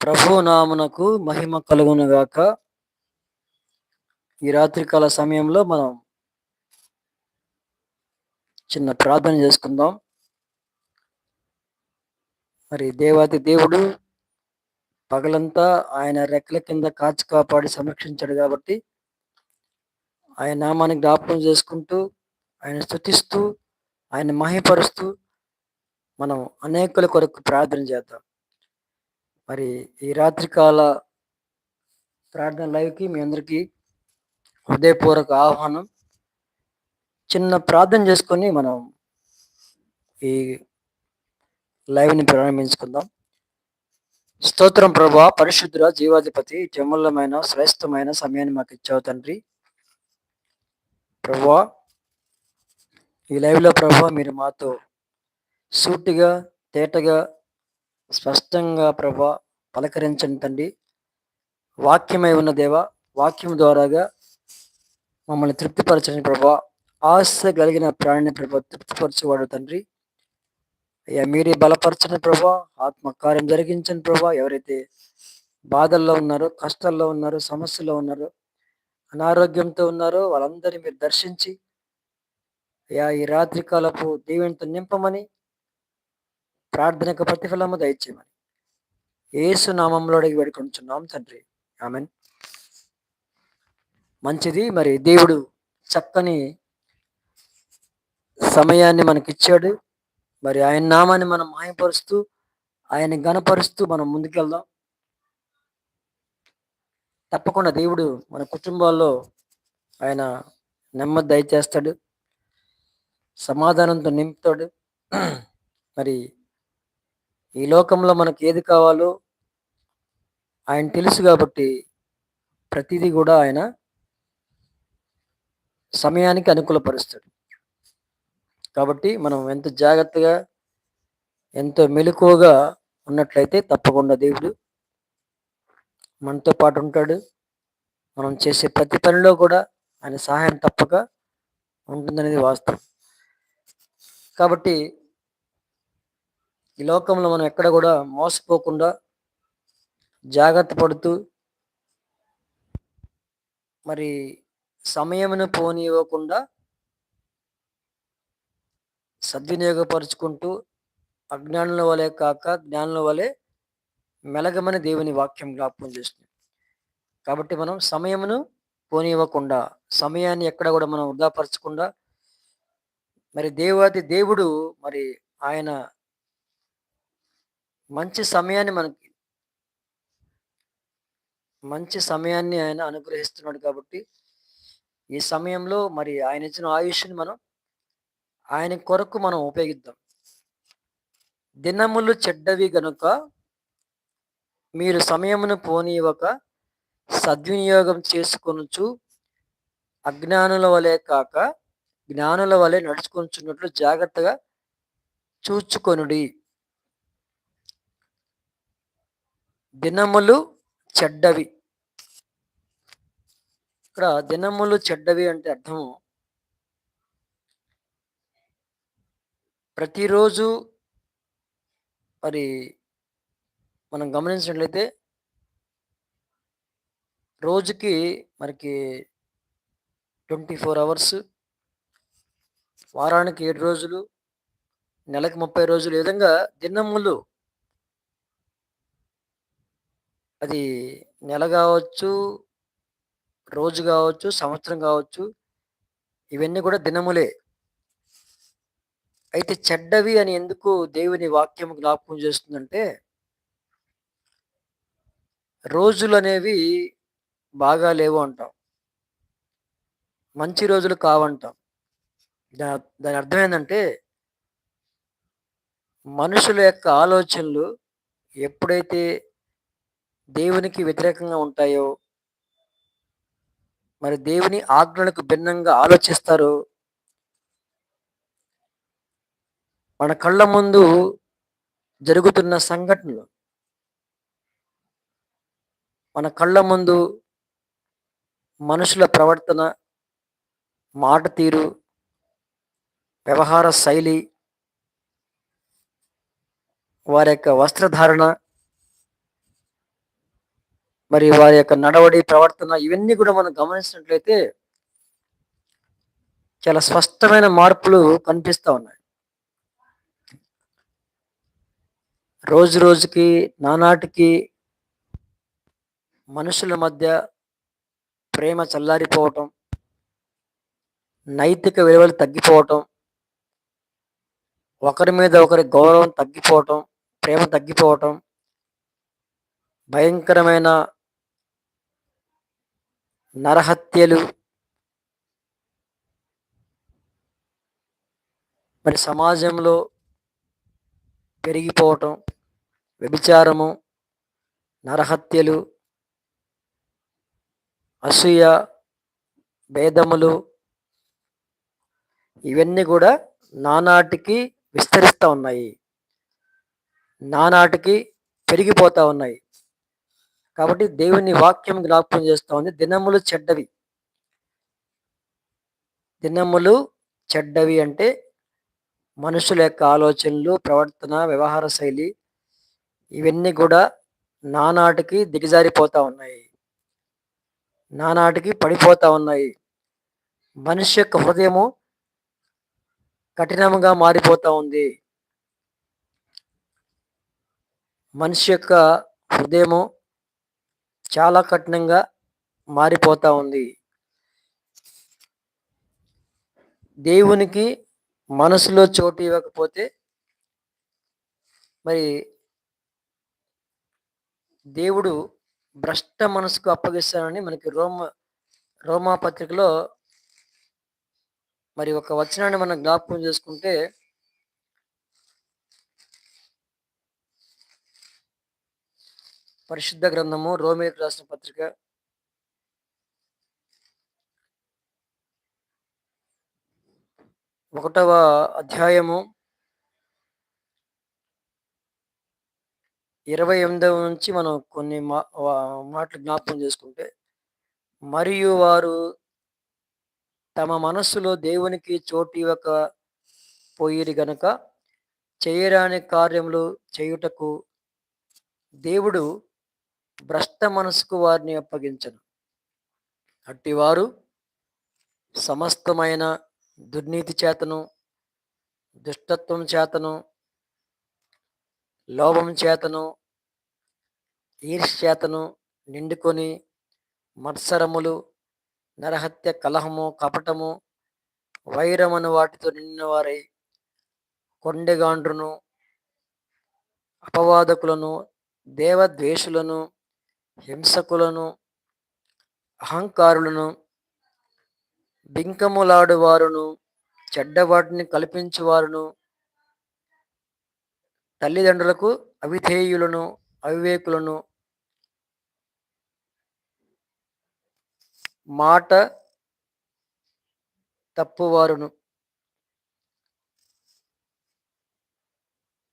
ప్రభు నామునకు మహిమ కలుగునుగాక ఈ రాత్రికాల సమయంలో మనం చిన్న ప్రార్థన చేసుకుందాం. మరి దేవాది దేవుడు పగలంతా ఆయన రెక్కల కింద కాచి కాపాడి సంరక్షించాడు కాబట్టి ఆయన నామాన్ని జ్ఞాపకం చేసుకుంటూ ఆయన స్థుతిస్తూ ఆయన మహిపరుస్తూ మనం అనేకుల కొరకు ప్రార్థన చేద్దాం. మరి ఈ రాత్రికాల ప్రార్థన లైవ్కి మీ అందరికీ హృదయపూర్వక ఆహ్వానం. చిన్న ప్రార్థన చేసుకొని మనం ఈ లైవ్ని ప్రారంభించుకుందాం. స్తోత్రం ప్రభా పరిశుద్ధుర జీవాధిపతి జమల్లమైన శ్రేష్టమైన సమయాన్ని మాకు ఇచ్చావు తండ్రి. ప్రభా ఈ లైవ్లో ప్రభా మీరు మాతో సూటిగా తేటగా స్పష్టంగా ప్రభా పలకరించండి తండ్రి. వాక్యమై ఉన్న దేవ వాక్యం ద్వారాగా మమ్మల్ని తృప్తిపరచని ప్రభా. ఆశ కలిగిన ప్రాణిని ప్రభా తృప్తిపరచేవాడు తండ్రి. అయ్యా మీరే బలపరచని ప్రభా. ఆత్మకార్యం జరిగించని ప్రభా. ఎవరైతే బాధల్లో ఉన్నారో కష్టాల్లో ఉన్నారో సమస్యలో ఉన్నారో అనారోగ్యంతో ఉన్నారో వాళ్ళందరినీ మీరు దర్శించి అయ్యా ఈ రాత్రి కాలపు నింపమని నింపమని ప్రార్థనకు ప్రతిఫలము దయచేయమని. ఏసు నామంలో అడిగి వేడుకుంటున్నాం తండ్రి. ఆమెన్. మంచిది మరి దేవుడు చక్కని సమయాన్ని మనకిచ్చాడు. మరి ఆయన నామాన్ని మనం మాయపరుస్తూ ఆయన గణపరుస్తూ మనం ముందుకెళ్దాం. తప్పకుండా దేవుడు మన కుటుంబాల్లో ఆయన నెమ్మది దయచేస్తాడు. సమాధానంతో నింపుతాడు. మరి ఈ లోకంలో మనకు ఏది కావాలో ఆయన తెలుసు కాబట్టి ప్రతిదీ కూడా ఆయన సమయానికి అనుకూలపరుస్తాడు. కాబట్టి మనం ఎంత జాగ్రత్తగా ఎంతో మెలకువగా ఉన్నట్లయితే తప్పకుండా దేవుడు మనతో పాటు ఉంటాడు. మనం చేసే ప్రతి పనిలో కూడా ఆయన సహాయం తప్పక ఉంటుందనేది వాస్తవం. కాబట్టి ఈ లోకంలో మనం ఎక్కడ కూడా మోసపోకుండా జాగ్రత్త పడుతూ మరి సమయమును పోనివ్వకుండా సద్వినియోగపరుచుకుంటూ అజ్ఞానుల వలె కాక జ్ఞానుల వలె మెలగమని దేవుని వాక్యం జ్ఞాపకం చేస్తుంది. కాబట్టి మనం సమయమును పోనివ్వకుండా సమయాన్ని ఎక్కడ కూడా మనం వృధాపరచకుండా మరి దేవాది దేవుడు మరి ఆయన మంచి సమయాన్ని మనకి మంచి సమయాన్ని ఆయన అనుగ్రహిస్తున్నాడు కాబట్టి ఈ సమయంలో మరి ఆయన ఇచ్చిన ఆయుష్ని మనం ఆయన కొరకు మనం ఉపయోగిద్దాం. దినములు చెడ్డవి గనుక మీరు సమయమును పోనీయక సద్వినియోగం చేసుకొనుచు అజ్ఞానుల వలె కాక జ్ఞానుల వలె నడుచుకుంటున్నట్లు జాగ్రత్తగా చూచుకొనుడి. దినములు చెడ్డవి. ఇక్కడ దినములు చెడ్డవి అంటే అర్థము. ప్రతిరోజు మరి మనం గమనించినట్లయితే రోజుకి మనకి ట్వంటీ ఫోర్ అవర్స్ వారానికి ఏడు రోజులు నెలకు ముప్పై రోజులు ఈ విధంగా దినములు అది నెల కావచ్చు రోజు కావచ్చు సంవత్సరం కావచ్చు ఇవన్నీ కూడా దినములే. అయితే చెడ్డవి అని ఎందుకు దేవుని వాక్యం జ్ఞాపకం చేస్తుందంటే రోజులు అనేవి బాగా లేవు అంటాం. మంచి రోజులు కావంటాం. దాని అర్థం ఏంటంటే మనుషుల యొక్క ఆలోచనలు ఎప్పుడైతే దేవునికి వ్యతిరేకంగా ఉంటాయో? మరి దేవుని ఆజ్ఞలకు భిన్నంగా ఆలోచిస్తారు? మన కళ్ళ ముందు జరుగుతున్న సంఘటనలు. మన కళ్ళ ముందు మనుషుల ప్రవర్తన మాట తీరు వ్యవహార శైలి వారి యొక్క వస్త్రధారణ మరి వారి యొక్క నడవడి ప్రవర్తన ఇవన్నీ కూడా మనం గమనించినట్లయితే చాలా స్పష్టమైన మార్పులు కనిపిస్తూ ఉన్నాయి. రోజు రోజుకి నానాటికి మనుషుల మధ్య ప్రేమ చల్లారిపోవటం నైతిక విలువలు తగ్గిపోవటం ఒకరి మీద ఒకరి గౌరవం తగ్గిపోవటం ప్రేమ తగ్గిపోవటం భయంకరమైన నరహత్యలు. మరి సమాజంలో పెరిగిపోవటం వ్యభిచారము నరహత్యలు అసూయ భేదములు ఇవన్నీ కూడా నానాటికి విస్తరిస్తూ ఉన్నాయి. నానాటికి పెరిగిపోతూ ఉన్నాయి. కాబట్టి దేవుని వాక్యం జ్ఞాపకం చేస్తూ ఉంది దినములు చెడ్డవి. దినములు చెడ్డవి అంటే మనుషుల యొక్క ఆలోచనలు ప్రవర్తన వ్యవహార శైలి ఇవన్నీ కూడా నానాటికి దిగజారిపోతూ ఉన్నాయి. నానాటికి పడిపోతూ ఉన్నాయి. మనిషి యొక్క హృదయము కఠినంగా మారిపోతూ ఉంది. మనిషి యొక్క హృదయము చాలా కఠినంగా మారిపోతూ ఉంది. దేవునికి మనసులో చోటు ఇవ్వకపోతే మరి దేవుడు భ్రష్ట మనసుకు అప్పగిస్తానని మనకి రోమ రోమా పత్రికలో మరి ఒక వచనాన్ని మనం జ్ఞాపకం చేసుకుంటే పరిశుద్ధ గ్రంథము రోమే రాసిన పత్రిక. ఒకటవ అధ్యాయము ఇరవై ఎనిమిదవ నుంచి మనం కొన్ని మా మాటలు జ్ఞాపకం చేసుకుంటే మరియు వారు తమ మనస్సులో దేవునికి చోటు ఇవ్వక పోయిరి గనక చేయరాని కార్యములు చేయుటకు దేవుడు భ్రష్ట మనసుకు వారిని అప్పగించను. అట్టివారు సమస్తమైన దుర్నీతి చేతను దుష్టత్వం చేతను లోభం చేతను ఈర్ష్యేతను నిండుకొని మత్సరములు నరహత్య కలహము కపటము వైరమను వాటితో నిండిన వారై కొండెగాండ్రును అపవాదకులను దేవద్వేషులను హింసకులను అహంకారులను బింకములాడువారును చెడ్డవాటిని కల్పించువారును తల్లిదండ్రులకు అవిధేయులను అవివేకులను మాట తప్పువారును.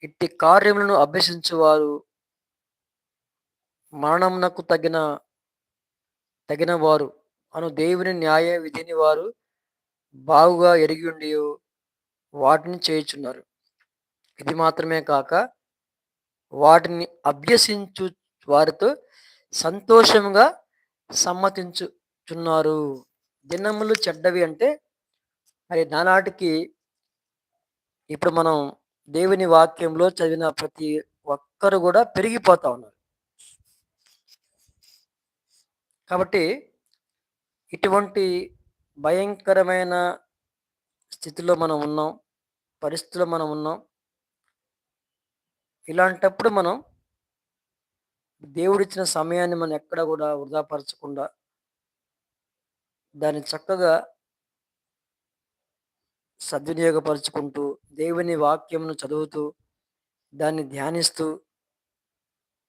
ఇట్టి కార్యములను అభ్యసించువారు మరణమునకు తగిన తగిన వారు అను దేవుని న్యాయ విధిని వారు బాగుగా ఎరిగి ఉండి వాటిని చేయుచున్నారు. ఇది మాత్రమే కాక వాటిని అభ్యసించు వారితో సంతోషంగా సమ్మతించుచున్నారు. దినములు చెడ్డవి అంటే మరి నానాటికి ఇప్పుడు మనం దేవుని వాక్యంలో చదివిన ప్రతి ఒక్కరు కూడా పెరిగిపోతా ఉన్నారు. కాబట్టి ఇటువంటి భయంకరమైన స్థితిలో మనం ఉన్నాం పరిస్థితిలో మనం ఉన్నాం. ఇలాంటప్పుడు మనం దేవుడిచ్చిన సమయాన్ని మనం ఎక్కడ కూడా వృధాపరచకుండా దాన్ని చక్కగా సద్వినియోగపరుచుకుంటూ దేవుని వాక్యంను చదువుతూ దాన్ని ధ్యానిస్తూ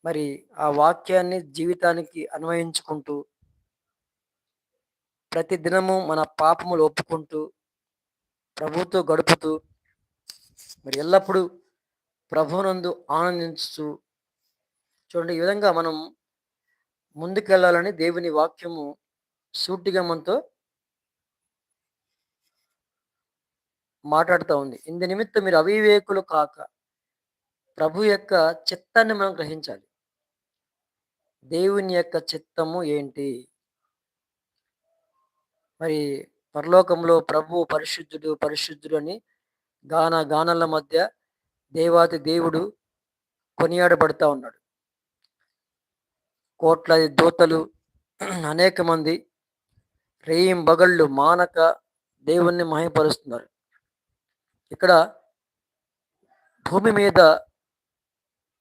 మరి ఆ వాక్యాన్ని జీవితానికి అన్వయించుకుంటూ ప్రతి దినము మన పాపములు ఒప్పుకుంటూ ప్రభుతో గడుపుతూ మరి ఎల్లప్పుడూ ప్రభునందు ఆనందిస్తూ చూడండి ఈ విధంగా మనం ముందుకెళ్ళాలని దేవుని వాక్యము సూటిగా మనతో మాట్లాడుతూ ఉంది. ఇందు నిమిత్తం మీరు అవివేకులు కాక ప్రభు యొక్క చిత్తాన్ని మనం గ్రహించాలి. దేవుని యొక్క చిత్తము ఏంటి? మరి పరలోకంలో ప్రభు పరిశుద్ధుడు పరిశుద్ధుడు అని గాన గానల మధ్య దేవాతి దేవుడు కొనియాడబడతా ఉన్నాడు. కోట్లాది దూతలు అనేక మంది రేయిం బగళ్ళు మానక దేవుణ్ణి మహిమపరుస్తున్నారు. ఇక్కడ భూమి మీద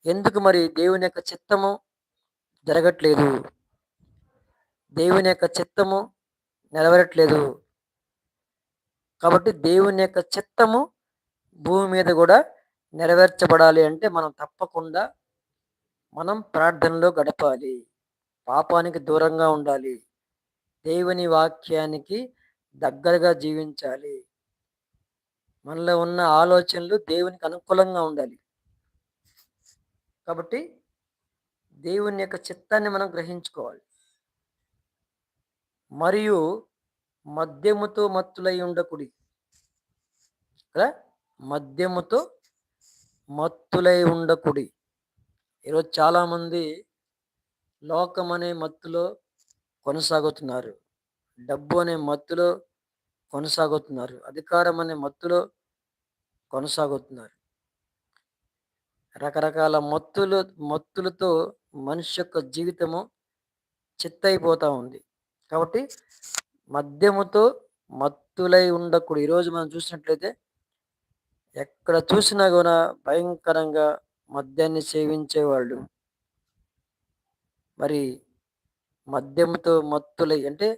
ఎందుకు మరి దేవుని యొక్క చిత్తము జరగట్లేదు? దేవుని యొక్క చిత్తము నిలవరట్లేదు. కాబట్టి దేవుని యొక్క చిత్తము భూమి మీద కూడా నెరవేర్చబడాలి అంటే మనం తప్పకుండా మనం ప్రార్థనలో గడపాలి. పాపానికి దూరంగా ఉండాలి. దేవుని వాక్యానికి దగ్గరగా జీవించాలి. మనలో ఉన్న ఆలోచనలు దేవునికి అనుకూలంగా ఉండాలి. కాబట్టి దేవుని యొక్క చిత్తాన్ని మనం గ్రహించుకోవాలి. మరియు మద్యముతో మత్తులై ఉండకుడి. కదా? మద్యముతో మత్తులై ఉండకుడి. ఈరోజు చాలామంది లోకం అనే మత్తులో కొనసాగుతున్నారు. డబ్బు అనే మత్తులో కొనసాగుతున్నారు. అధికారం అనే మత్తులో కొనసాగుతున్నారు. రకరకాల మత్తులు మత్తులతో మనిషి యొక్క జీవితము చిత్తైపోతూ ఉంది. కాబట్టి మద్యముతో మత్తులై ఉండకూడదు. ఈరోజు మనం చూసినట్లయితే ఎక్కడ చూసినా కూడా భయంకరంగా మద్యాన్ని సేవించేవాళ్ళు. మరి మద్యముతో మత్తులై అంటే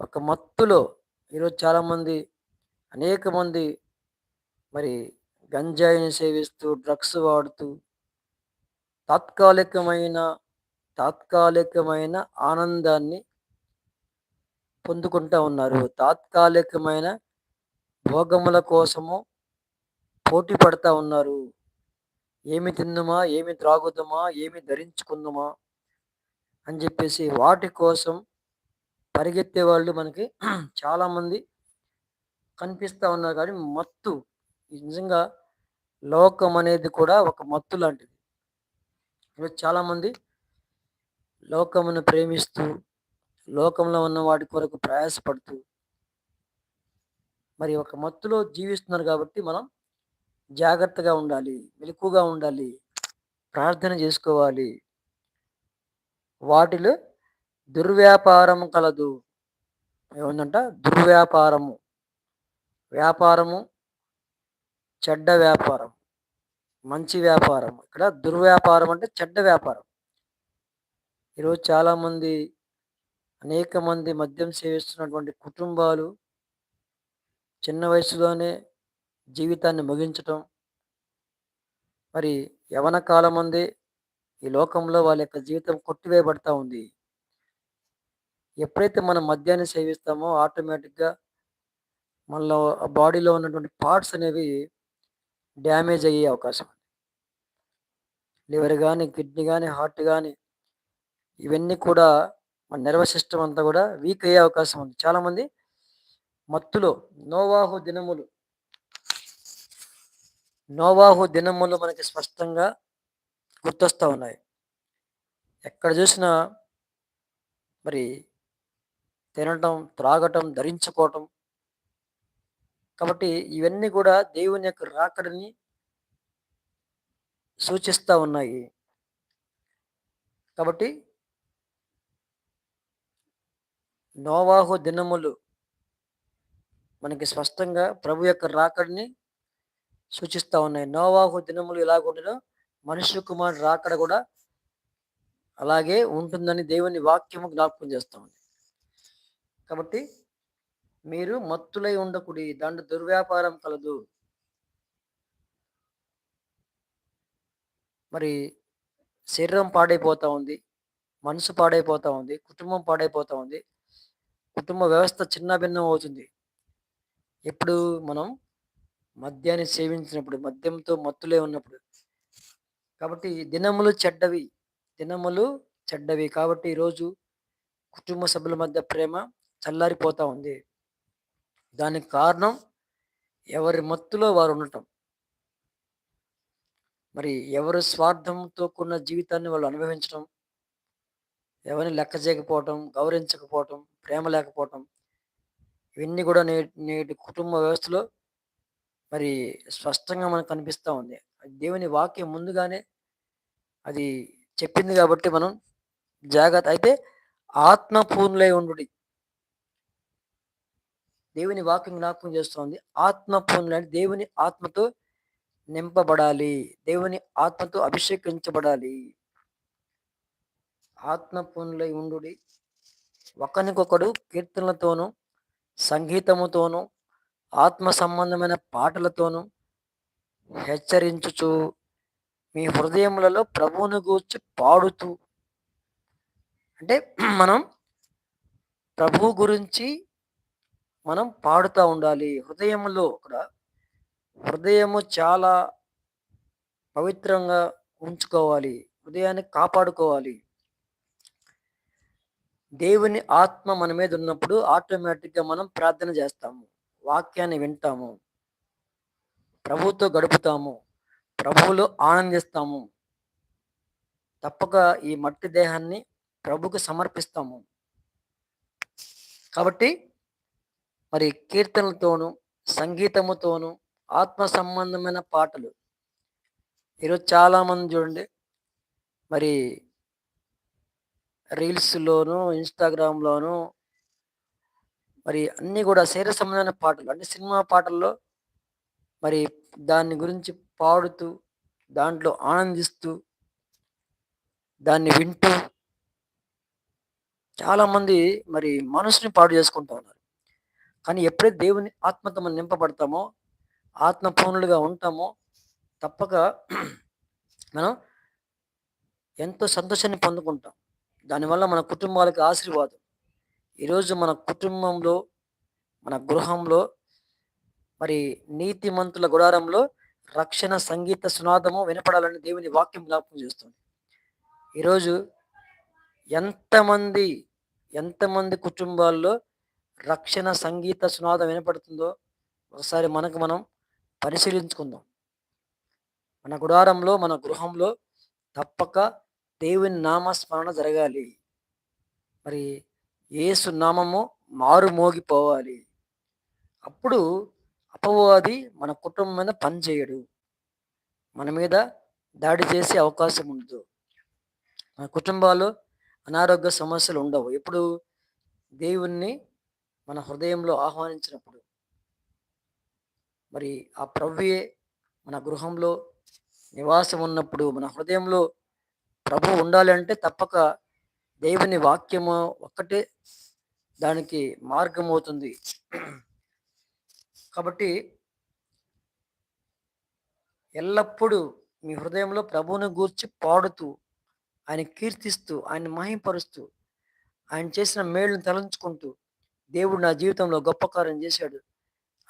ఒక మత్తులో ఈరోజు చాలామంది అనేక మంది మరి గంజాయిని సేవిస్తూ డ్రగ్స్ వాడుతూ తాత్కాలికమైన తాత్కాలికమైన ఆనందాన్ని పొందుకుంటూ ఉన్నారు. తాత్కాలికమైన భోగముల కోసము పోటీ పడతా ఉన్నారు. ఏమి తిందుమా? ఏమి త్రాగుదామా? ఏమి ధరించుకుందామా? అని చెప్పేసి వాటి కోసం పరిగెత్తే వాళ్ళు మనకి చాలామంది కనిపిస్తూ ఉన్నారు. కానీ మత్తు నిజంగా లోకం అనేది కూడా ఒక మత్తు లాంటిది. ఈరోజు చాలామంది లోకమును ప్రేమిస్తూ లోకంలో ఉన్న వాటి కొరకు ప్రయాసపడుతూ మరి ఒక మత్తులో జీవిస్తున్నారు కాబట్టి మనం జాగ్రత్తగా ఉండాలి మెలకుగా ఉండాలి ప్రార్థన చేసుకోవాలి. వాటిలో దుర్వ్యాపారం కలదు. ఏముందంట? దుర్వ్యాపారము. వ్యాపారము చెడ్డ వ్యాపారం. మంచి వ్యాపారం. ఇక్కడ దుర్వ్యాపారం అంటే చెడ్డ వ్యాపారం. ఈరోజు చాలామంది అనేక మంది మద్యం సేవిస్తున్నటువంటి కుటుంబాలు చిన్న వయసులోనే జీవితాన్ని ముగించటం. మరి యవన కాలం మంది ఈ లోకంలో వాళ్ళ యొక్క జీవితం కొట్టివేయబడతా ఉంది. ఎప్పుడైతే మనం మద్యాన్ని సేవిస్తామో ఆటోమేటిక్గా మనలో బాడీలో ఉన్నటువంటి పార్ట్స్ అనేవి డ్యామేజ్ అయ్యే అవకాశం ఉంది. లివర్ కానీ కిడ్నీ కానీ హార్ట్ కానీ ఇవన్నీ కూడా మన నర్వస్ సిస్టమ్ అంతా కూడా వీక్ అయ్యే అవకాశం ఉంది. చాలామంది మత్తులో నోవాహు దినములు నోవాహు దినములు మనకి స్పష్టంగా గుర్తొస్తూ ఉన్నాయి. ఎక్కడ చూసినా మరి తినటం త్రాగటం ధరించుకోవటం కాబట్టి ఇవన్నీ కూడా దేవుని యొక్క రాకడిని సూచిస్తూ ఉన్నాయి. కాబట్టి నోవాహు దినములు మనకి స్పష్టంగా ప్రభు యొక్క రాకడిని సూచిస్తూ ఉన్నాయి. నోవాహు దినములు ఎలాగుంటుందో మనుష్య కుమారుడు రాకడ కూడా అలాగే ఉంటుందని దేవుని వాక్యము జ్ఞాపకం చేస్తూ ఉంది. కాబట్టి మీరు మత్తులై ఉండకుడి దాంట్లో దుర్వ్యాపారం కలదు. మరి శరీరం పాడైపోతూ ఉంది మనసు పాడైపోతూ ఉంది కుటుంబం పాడైపోతూ ఉంది కుటుంబ వ్యవస్థ చిన్న భిన్నం అవుతుంది. ఎప్పుడు మనం మద్యాన్ని సేవించినప్పుడు మద్యంతో మత్తులే ఉన్నప్పుడు. కాబట్టి దినములు చెడ్డవి దినములు చెడ్డవి. కాబట్టి ఈరోజు కుటుంబ సభ్యుల మధ్య ప్రేమ చల్లారిపోతూ ఉంది. దానికి కారణం ఎవరి మత్తులో వారు ఉండటం. మరి ఎవరు స్వార్థంతో కూడిన జీవితాన్ని వాళ్ళు అనుభవించడం ఎవరిని లెక్క చేయకపోవటం గౌరవించకపోవటం ప్రేమ లేకపోవటం. ఇవన్నీ కూడా నేటి నేటి కుటుంబ వ్యవస్థలో మరి స్పష్టంగా మనకు కనిపిస్తూ ఉంది. దేవుని వాక్యం ముందుగానే అది చెప్పింది కాబట్టి మనం జాగ్రత్త అయితే ఆత్మపూర్ణులై ఉండు దేవుని వాక్యం జ్ఞాపకం చేస్తోంది ఆత్మపూర్ణులు అంటే దేవుని ఆత్మతో నింపబడాలి. దేవుని ఆత్మతో అభిషేకించబడాలి. ఆత్మపూర్ణులై ఉండు ఒకరికొకడు కీర్తనలతోనూ సంగీతముతోనూ ఆత్మ సంబంధమైన పాటలతోనూ హెచ్చరించుచు మీ హృదయములలో ప్రభువును గూర్చి పాడుతూ అంటే మనం ప్రభు గురించి మనం పాడుతూ ఉండాలి. హృదయంలో అక్కడ హృదయము చాలా పవిత్రంగా ఉంచుకోవాలి. హృదయాన్ని కాపాడుకోవాలి. దేవుని ఆత్మ మన మీద ఉన్నప్పుడు ఆటోమేటిక్గా మనం ప్రార్థన చేస్తాము వాక్యాన్ని వింటాము ప్రభుతో గడుపుతాము ప్రభువులో ఆనందిస్తాము. తప్పక ఈ మట్టి దేహాన్ని ప్రభుకు సమర్పిస్తాము. కాబట్టి మరి కీర్తనలతోనూ సంగీతముతోనూ ఆత్మ సంబంధమైన పాటలు. ఈరోజు చాలామంది చూడండి మరి రీల్స్లోను ఇన్స్టాగ్రామ్లోను మరి అన్నీ కూడా శరీర సంబంధమైన పాటలు. అంటే సినిమా పాటల్లో మరి దాని గురించి పాడుతూ దాంట్లో ఆనందిస్తూ దాన్ని వింటూ చాలామంది మరి మనసుని పాడు చేసుకుంటూ ఉన్నారు. కానీ ఎప్పుడైతే దేవుని ఆత్మతో మనం నింపబడతామో ఆత్మపూర్ణులుగా ఉంటామో తప్పక మనం ఎంతో సంతోషాన్ని పొందుకుంటాం. దానివల్ల మన కుటుంబాలకు ఆశీర్వాదం. ఈరోజు మన కుటుంబంలో మన గృహంలో మరి నీతిమంతుల గుడారంలో రక్షణ సంగీత సునాదము వినపడాలని దేవుని వాక్యం జ్ఞాపకం చేస్తుంది. ఈరోజు ఎంతమంది ఎంతమంది కుటుంబాల్లో రక్షణ సంగీత సునాదం వినపడుతుందో ఒకసారి మనకు మనం పరిశీలించుకుందాం. మన గుడారంలో మన గృహంలో తప్పక దేవుని నామస్మరణ జరగాలి. మరి ఏసు నామము మారు మోగిపోవాలి. అప్పుడు అపవాది మన కుటుంబం మీద పనిచేయడు మన మీద దాడి చేసే అవకాశం ఉండదు. మన కుటుంబాలు అనారోగ్య సమస్యలు ఉండవు. ఎప్పుడు దేవుణ్ణి మన హృదయంలో ఆహ్వానించినప్పుడు. మరి ఆ ప్రవ్వే మన గృహంలో నివాసం ఉన్నప్పుడు మన హృదయంలో ప్రభు ఉండాలి అంటే తప్పక దేవుని వాక్యము ఒక్కటే దానికి మార్గం అవుతుంది. కాబట్టి ఎల్లప్పుడూ మీ హృదయంలో ప్రభువుని గూర్చి పాడుతూ ఆయన కీర్తిస్తూ ఆయన మహింపరుస్తూ ఆయన చేసిన మేళ్ళను తలంచుకుంటూ దేవుడు నా జీవితంలో గొప్ప కార్యం చేశాడు.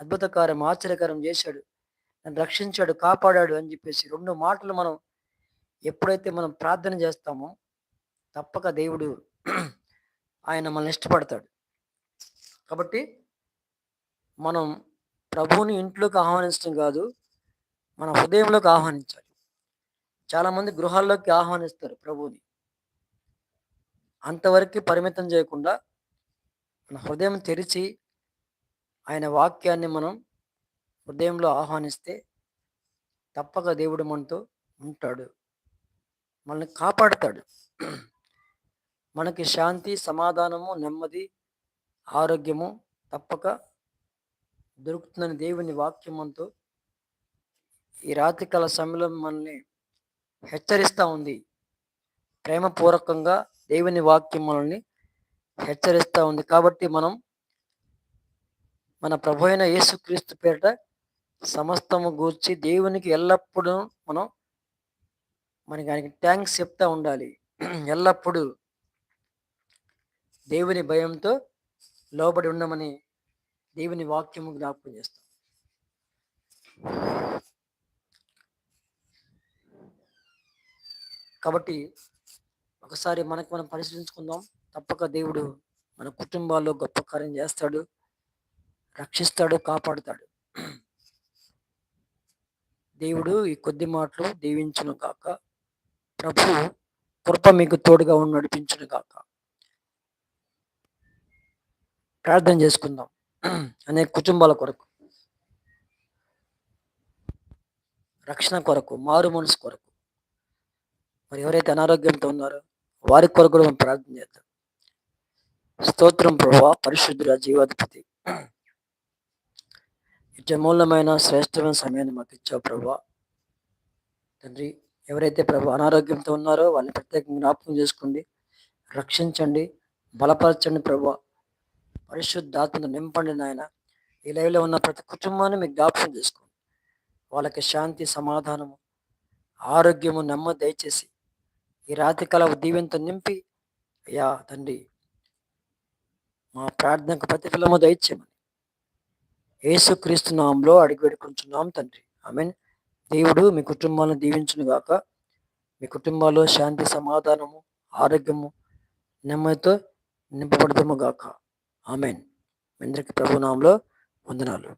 అద్భుత కార్యం ఆశ్చర్యకారం చేశాడు. నన్ను రక్షించాడు కాపాడాడు అని చెప్పేసి రెండు మాటలు మనం ఎప్పుడైతే మనం ప్రార్థన చేస్తామో తప్పక దేవుడు ఆయన మనల్ని ఇష్టపడతాడు. కాబట్టి మనం ప్రభువుని ఇంట్లోకి ఆహ్వానించడం కాదు మన హృదయంలోకి ఆహ్వానించాలి. చాలామంది గృహాల్లోకి ఆహ్వానిస్తారు ప్రభువుని. అంతవరకు పరిమితం చేయకుండా మన హృదయం తెరిచి ఆయన వాక్యాన్ని మనం హృదయంలో ఆహ్వానిస్తే తప్పక దేవుడు మనతో ఉంటాడు. మనల్ని కాపాడుతాడు. మనకి శాంతి సమాధానము నెమ్మది ఆరోగ్యము తప్పక దొరుకుతుందని దేవుని వాక్యమంతో ఈ రాత్రికాల సమయంలో మనల్ని హెచ్చరిస్తూ ఉంది. ప్రేమపూర్వకంగా దేవుని వాక్యం మనల్ని హెచ్చరిస్తూ ఉంది. కాబట్టి మనం మన ప్రభు అయిన యేసుక్రీస్తు పేరిట సమస్తము గూర్చి దేవునికి ఎల్లప్పుడూ మనం మనకి ఆయనకి థ్యాంక్స్ చెప్తా ఉండాలి. ఎల్లప్పుడూ దేవుని భయంతో లోబడి ఉండమని దేవుని వాక్యము జ్ఞాపకం చేస్తాం. కాబట్టి ఒకసారి మనకు మనం పరిశీలించుకుందాం. తప్పక దేవుడు మన కుటుంబాల్లో గొప్ప కార్యం చేస్తాడు రక్షిస్తాడు కాపాడుతాడు. దేవుడు ఈ కొద్ది మాటలు దీవించును కాక ప్రభు కృప మీకు తోడుగా ఉండి నడిపించును కాక ప్రార్థన చేసుకుందాం. అనేక కుటుంబాల కొరకు రక్షణ కొరకు మారు మనసు కొరకు. మరి ఎవరైతే అనారోగ్యంతో ఉన్నారో వారి కొరకు కూడా మేము ప్రార్థన చేద్దాం. స్తోత్రం ప్రభు పరిశుద్ధుల జీవాధిపతి. ఇట్ట మూలమైన శ్రేష్టమైన సమయాన్ని మాకు ఇచ్చావు ప్రభా. తండ్రి ఎవరైతే ప్రభు అనారోగ్యంతో ఉన్నారో వాళ్ళని ప్రత్యేకంగా జ్ఞాపకం చేసుకోండి రక్షించండి బలపరచండి ప్రభు. పరిశుద్ధాత్మను నింపండి నాయన. ఈ లైవ్లో ఉన్న ప్రతి కుటుంబాన్ని మీకు జ్ఞాపకం చేసుకోండి. వాళ్ళకి శాంతి సమాధానము ఆరోగ్యము నెమ్మది దయచేసి ఈ రాత్రి కళ దీవెంతో నింపి అయ్యా తండ్రి మా ప్రార్థనకు ప్రతిఫలము దయచేయమని. యేసుక్రీస్తు నామంలో అడిగి పెడుకుంటున్నాం తండ్రి. ఐ మీన్ దేవుడు మీ కుటుంబాలను దీవించును గాక. మీ కుటుంబాల్లో శాంతి సమాధానము ఆరోగ్యము నెమ్మదితో నింపబడదము గాక ఆమెన్. మీ అందరికీ ప్రభునామంలో వందనాలు.